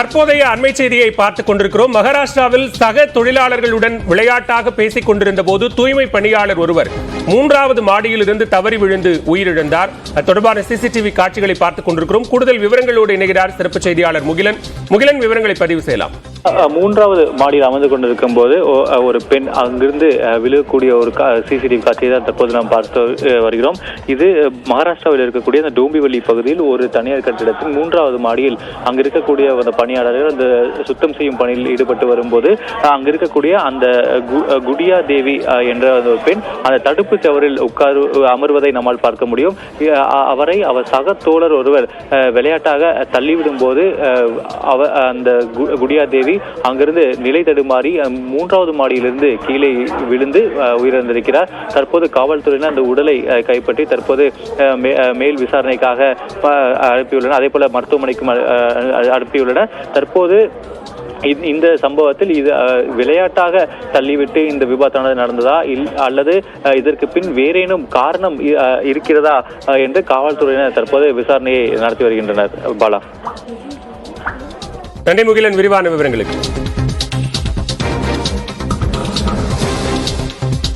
தற்போதைய அண்மை செய்தியை பார்த்துக் கொண்டிருக்கிறோம். மகாராஷ்டிராவில் சக தொழிலாளர்களுடன் விளையாட்டாக பேசிக் கொண்டிருந்த போது தூய்மை பணியாளர் ஒருவர் மூன்றாவது மாடியிலிருந்து தவறி விழுந்து உயிரிழந்தார். அது தொடர்பான சிசிடிவி காட்சிகளை பார்த்துக் கொண்டிருக்கிறோம். கூடுதல் விவரங்களோடு இணைகிறார் சிறப்பு செய்தியாளர் முகிலன். முகிலன் விவரங்களை பதிவு செய்யலாம். மூன்றாவது மாடியில் அமர்ந்து கொண்டிருக்கும் போது ஒரு பெண் அங்கிருந்து விழுகக்கூடிய ஒரு சிசிடிவி காட்சியை தான் தற்போது நாம் பார்த்து வருகிறோம். இது மகாராஷ்டிராவில் இருக்கக்கூடிய அந்த டோம்பிவள்ளி பகுதியில் ஒரு தனியார் கட்டிடத்தின் மூன்றாவது மாடியில் அங்கு இருக்கக்கூடிய அந்த பணியாளர்கள் அந்த சுத்தம் செய்யும் பணியில் ஈடுபட்டு வரும்போது அங்கு இருக்கக்கூடிய அந்த கு- குடியா தேவி என்ற அந்த ஒரு பெண் அந்த தடுப்பு சவரில் உட்கார் அமர்வதை நம்மால் பார்க்க முடியும். அவரை அவர் சக தோழர் ஒருவர் விளையாட்டாக தள்ளிவிடும் போது அவ அந்த கு- குடியா தேவி அங்கிருந்து நிலை தடுமாறி அஹ், மூன்றாவது மாடியிலிருந்து கீழே விழுந்து உயிரிழந்திருக்கிறார். தற்போது காவல்துறையினர் அந்த உடலை கைப்பற்றி தற்போது மேல் விசாரணைக்காக அனுப்பியுள்ளனர். அதே போல மருத்துவமனைக்கும் அனுப்பியுள்ளனர். தற்போது இந்த- இந்த சம்பவத்தில் இது அஹ், விளையாட்டாக தள்ளிவிட்டு இந்த விபத்தானது நடந்ததா இல் அல்லது அஹ், இதற்கு பின் வேறேனும் காரணம் அஹ், இருக்கிறதா என்று காவல்துறையினர் தற்போது விசாரணையை நடத்தி வருகின்றனர். பாலா. நன்றி முகிலன். விரிவான விவரங்களுக்கு.